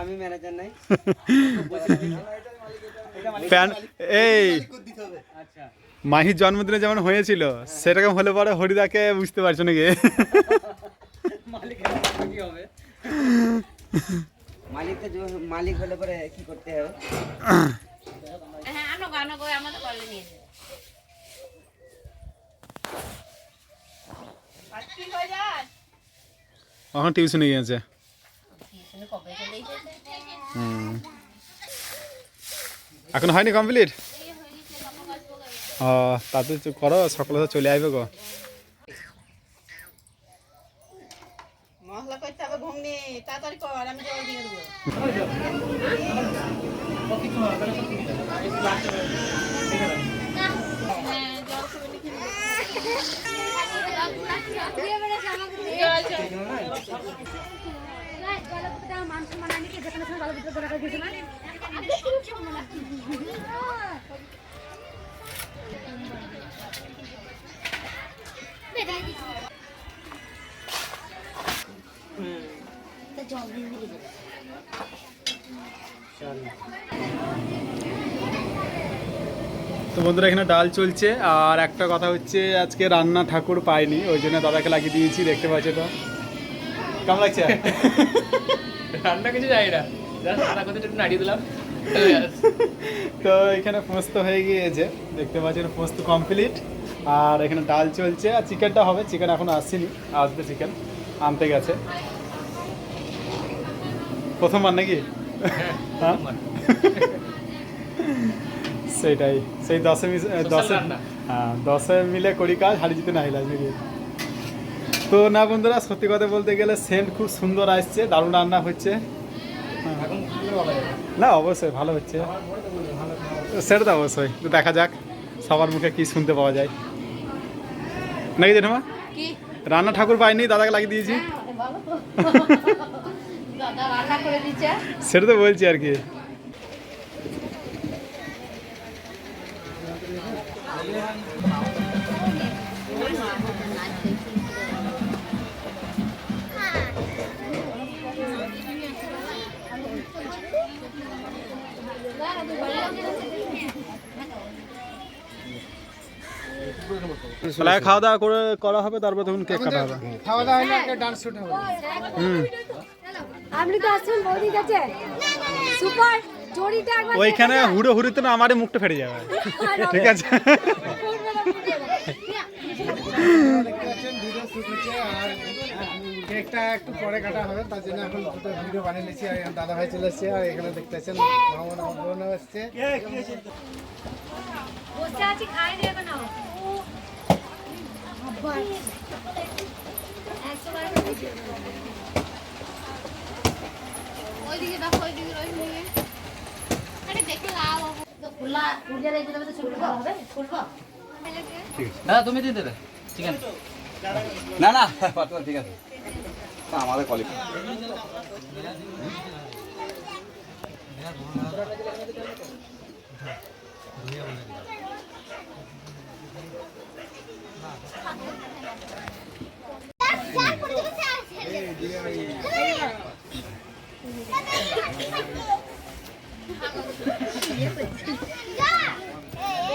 আমি ম্যানেজার নাই। প্যান এই। আচ্ছা। মাহির জন্মদিনে যেমন হয়েছিল সেরকম হলে পরে হরিদাকে বুঝতে পারছ নাকি? মালিক কি মালিক হলে পরে কি করতে হবে? গো আমাদের কলে নিয়ে যাবে। এখন টিউশনে গিয়েছে। এখন হয়নি কমপ্লিট ও তাতে তো করো সকালে চলে আসবে গো মশলা করতে হবে ঘুমনি তাড়াতাড়ি কর আমি জল দিয়ে দেবো। হ্যাঁ জল করে লিখে তো বন্ধুরা এখানে ডাল চলছে আর একটা কথা হচ্ছে আজকে রান্না ঠাকুর পাইনি ওই জন্য দাদাকে লাগিয়ে দিয়েছি দেখতে পাচ্ছ তো? কেমন লাগছে? রান্না কিছু যাই না। নাড়িয়ে দিলাম। তো এখানে পোস্ত হয়ে গিয়েছে দেখতে পাচ্ছেন পোস্ত কমপ্লিট আর এখানে ডাল চলছে আর চিকেনটা হবে চিকেন এখন আসছেনি আসবে চিকেন আনতে গেছে। প্রথমবার নাকি? সেটাই সেই দশে দশে হ্যাঁ দশে মিলে করি কাজ হারি জিতে না হিলাস নাকি তো না বন্ধুরা সত্যি কথা বলতে গেলে সেন্ট খুব সুন্দর আসছে দারুণ রান্না হচ্ছে। যাবে। না অবশ্যই ভালো হচ্ছে। সেটা তো অবশ্যই। তো দেখা যাক সবার মুখে কি শুনতে পাওয়া যায়। নাকি জেঠুমা? রান্না ঠাকুর পাইনি দাদাকে লাগিয়ে দিয়েছি। সেটা তো বলছি আর কি। তাহলে খাওয়া দাওয়া করে করা হবে তারপর তখন কেক কাটা হবে। খাওয়া দাওয়া হলে একটা ডান্স শুট হবে। হুম। আপনি তো আসছেন বৌদির কাছে সুপার জড়িটা একবার ওইখানে হুড়ো হুড়িতে না আমারই মুখটা ফেটে যাবে। ঠিক আছে। কেকটা একটু পরে কাটা হবে তার জন্য এখন দুটো ভিডিও বানিয়ে নিয়েছি আর এখানে দাদা ভাই চলে এসছে আর এখানে দেখতে পাচ্ছেন মামন আমার বোনও। এসছে ওইদিকে দেখো ওইদিকে ওইদিকে আরে লাভ তো হবে তুমি দিয়ে দেবে। চিকেন না না পাতলা ঠিক আছে। আমাদের কলিগ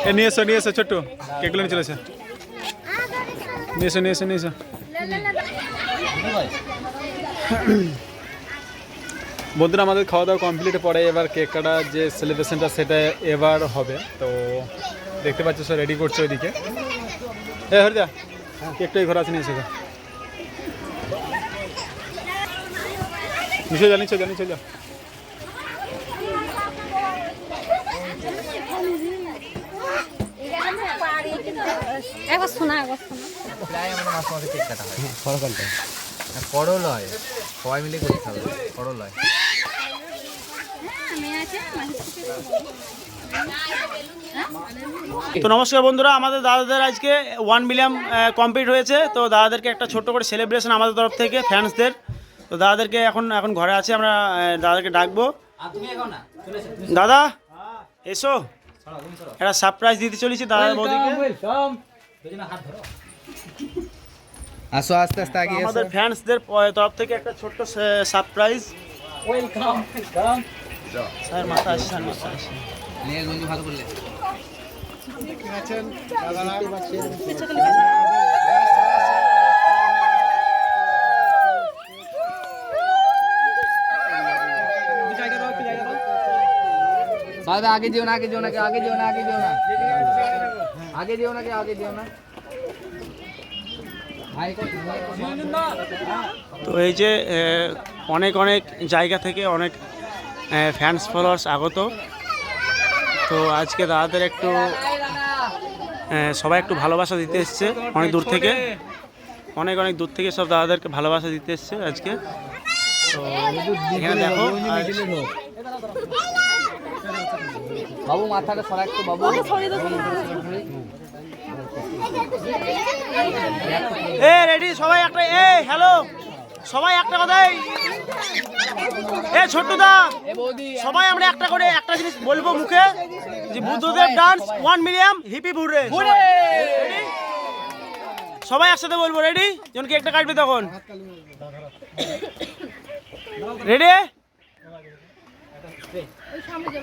এ, নিয়ে এসো নিয়ে এসো, ছোট্টু। কেকগুলো নিয়ে চলে এসো। নিয়ে এসো নিয়ে এসো নিয়ে এসো। বন্ধুরা, আমাদের খাওয়া দাওয়া কমপ্লিট পরে এবার কেক কাটার যে সেলিব্রেশনটা সেটা এবার হবে। তো দেখতে পাচ্ছ, সব রেডি করছে ওইদিকে। এ, হরিদা কেকটা এই ঘরে আছে, নিয়ে এসে নিচে যা নিচে যা একবার শোনা একবার শোনা। প্রায় আমাদের মাসে মাসে কেক কাটা হয়। করল হয় সবাই মিলে করতে হবে। করল হয় তো নমস্কার বন্ধুরা আমাদের দাদাদের আজকে ওয়ান মিলিয়ন কমপ্লিট হয়েছে। তো দাদাদেরকে একটা ছোট্ট করে সেলিব্রেশন আমাদের তরফ থেকে ফ্যান্সদের তো দাদাদেরকে এখন এখন ঘরে আছে আমরা দাদাদেরকে ডাকবো। দাদা এসো। একটা সারপ্রাইজ দিতে চলেছি দাদার বৌদিকে। আসো আস্তে আস্তে আগে এসো আমাদের ফ্যান্সদের তরফ থেকে একটা ছোট্ট সারপ্রাইজ ওয়েলকাম স্যার মাথা আসে স্যার মাথা আসে নিয়ে গঞ্জি ভালো করলে। আছেন পাচ্ছেন আগে যেও আগে যেও না, আগে যেও আগে যেও না। আগে যেও না আগে যেও তো এই যে অনেক অনেক জায়গা থেকে অনেক ফ্যান্স ফলোয়ার্স আগত। তো আজকে দাদাদের একটু সবাই একটু ভালোবাসা দিতে এসছে অনেক দূর থেকে। অনেক অনেক দূর থেকে সব দাদাদেরকে ভালোবাসা দিতে এসছে আজকে। তো এখানে দেখো বাবু মাথাটা সরা একটু বাবু। এ রেডি সবাই একটা এ হ্যালো সবাই একটা কথাই। এ ছোট্টদা দা সবাই আমরা একটা করে একটা জিনিস বলব মুখে যে Buddhadev dance one million hip hip hurray? সবাই একসাথে বলব রেডি যখন কেকটা কাটবে তখন। Ready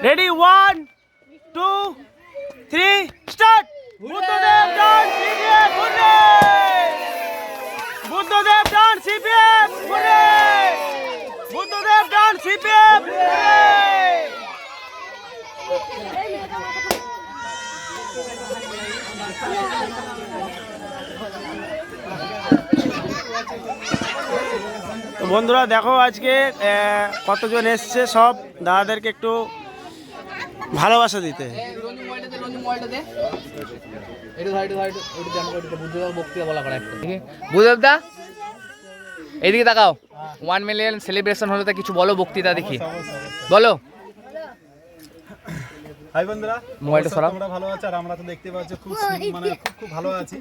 ready one two three start Buddhadev dance hip hip hurray Buddhadev dance hip hip hurray Buddhadev dance hip hip hurray বন্ধুরা, দেখো আজকে কতজন এসছে সব? দাদাদেরকে একটু ভালোবাসা দিতে। দা এদিকে তাকাও। ওয়ান মিলিয়ন সেলিব্রেশন হলে তা কিছু বলো বক্তৃতা দেখি। বলো। হাই বন্ধুরা মোবাইলটা তোমরা ভালো আছো? আর আমরা তো দেখতে পাচ্ছি খুব মানে খুব খুব ভালো আছি।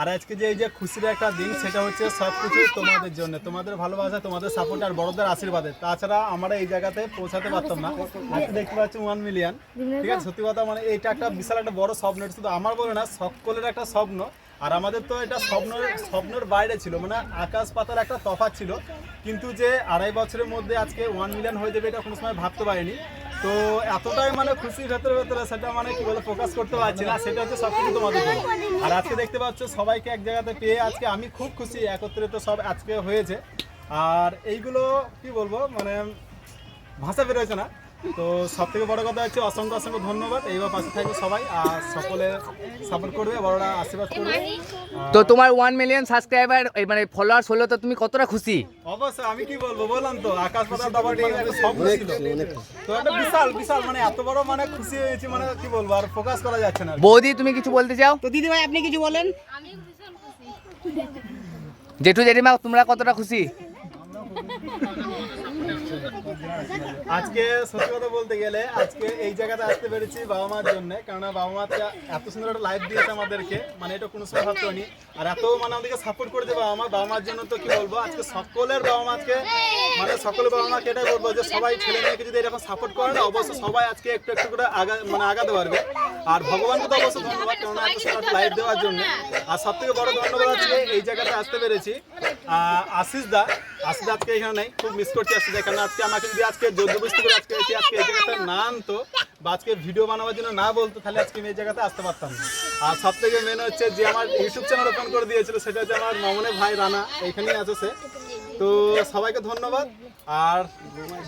আর আজকে যে এই যে খুশির একটা দিন সেটা হচ্ছে সব কিছু তোমাদের জন্য তোমাদের ভালোবাসা তোমাদের সাপোর্ট আর বড়দের আশীর্বাদে। তাছাড়া আমরা এই জায়গাতে পৌঁছাতে পারতাম না। আজকে দেখতে পাচ্ছি ওয়ান মিলিয়ন ঠিক আছে সত্যি কথা মানে এটা একটা বিশাল একটা বড় স্বপ্ন শুধু আমার বলে না সকলের একটা স্বপ্ন। আর আমাদের তো এটা স্বপ্নের স্বপ্নের বাইরে ছিল মানে আকাশ পাতার একটা তফাৎ ছিল। কিন্তু যে আড়াই বছরের মধ্যে আজকে ওয়ান মিলিয়ন হয়ে যাবে এটা কোনো সময় ভাবতে পারিনি। তো এতটাই মানে খুশি ভেতরে ভেতরে সেটা মানে কি বলে প্রকাশ করতে পারছি না, সেটা হচ্ছে সবকিছু তোমাদের আর আজকে দেখতে পাচ্ছ সবাইকে এক জায়গাতে পেয়ে আজকে আমি খুব খুশি, একত্রিত সব আজকে হয়েছে। আর এইগুলো কি বলব মানে ভাষা বেরোচ্ছে না। তো সব থেকে বড় কথা হচ্ছে অসংখ্য অসংখ্য ধন্যবাদ। এইবার পাশে থাকবে সবাই আর সকলে সাপোর্ট করবে বড়রা আশীর্বাদ করবে। তো তোমার ওয়ান মিলিয়ন সাবস্ক্রাইবার মানে ফলোয়ার্স হলো তো তুমি কতটা খুশি? অবশ্যই আমি কি বলব বললাম তো আকাশ পাতাল দাবার সব ছিল তো। একটা বিশাল বিশাল মানে এত বড় মানে খুশি হয়েছি মানে কি বলব আর ফোকাস করা যাচ্ছে না। বৌদি তুমি কিছু বলতে চাও? তো দিদি ভাই আপনি কিছু বলেন? আমি ভীষণ খুশি জেঠু জেঠিমা তোমরা কতটা খুশি। আজকে সত্যি কথা বলতে গেলে আজকে এই জায়গাতে আসতে পেরেছি বাবা মার জন্য। কারণ বাবা মা এত সুন্দর একটা লাইফ দিয়েছে আমাদেরকে। মানে এটা কোনো সময় ভাবতে আর এত মানে আমাদেরকে সাপোর্ট করেছে বাবা মা। বাবা মার জন্য তো কি বলব? আজকে সকলের বাবা মাকে মানে সকলের বাবা মাকে এটাই বলব যে, সবাই ছেলে মেয়েকে যদি এরকম সাপোর্ট করে না, অবশ্যই সবাই আজকে একটু একটু করে আগা মানে আগাতে পারবে। আর ভগবানকে তো অবশ্যই ধন্যবাদ কারণ এত সুন্দর লাইফ দেওয়ার জন্য। আর সব থেকে বড় ধন্যবাদ আজকে এই জায়গাতে আসতে পেরেছি। আশিস দা আশিস দা আজকে এখানে নেই খুব মিস করছি দা কারণ আজকে আমাকে যদি আজকে যোগ্য বুঝতে করে আজকে এসে আজকে এই জায়গাতে না আনতো বা আজকে ভিডিও বানাবার জন্য না বলতো তাহলে আজকে আমি এই জায়গাতে আসতে পারতাম না। আর সব থেকে মেন হচ্ছে যে আমার ইউটিউব চ্যানেল ওপেন করে দিয়েছিল সেটা হচ্ছে আমার মামনের ভাই রানা এইখানেই আছে সে। তো সবাইকে ধন্যবাদ আর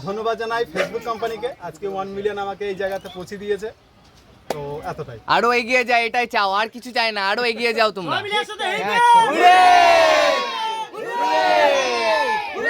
ধন্যবাদ জানাই ফেসবুক কোম্পানিকে আজকে ওয়ান মিলিয়ন আমাকে এই জায়গাতে পৌঁছে দিয়েছে। তো এতটাই। আরও এগিয়ে যায় এটাই চাও আর কিছু চাই না আরও এগিয়ে যাও তোমরা সব বাচ্চাগুলো বাচ্চা বাচ্চাদেরকে খাই দাও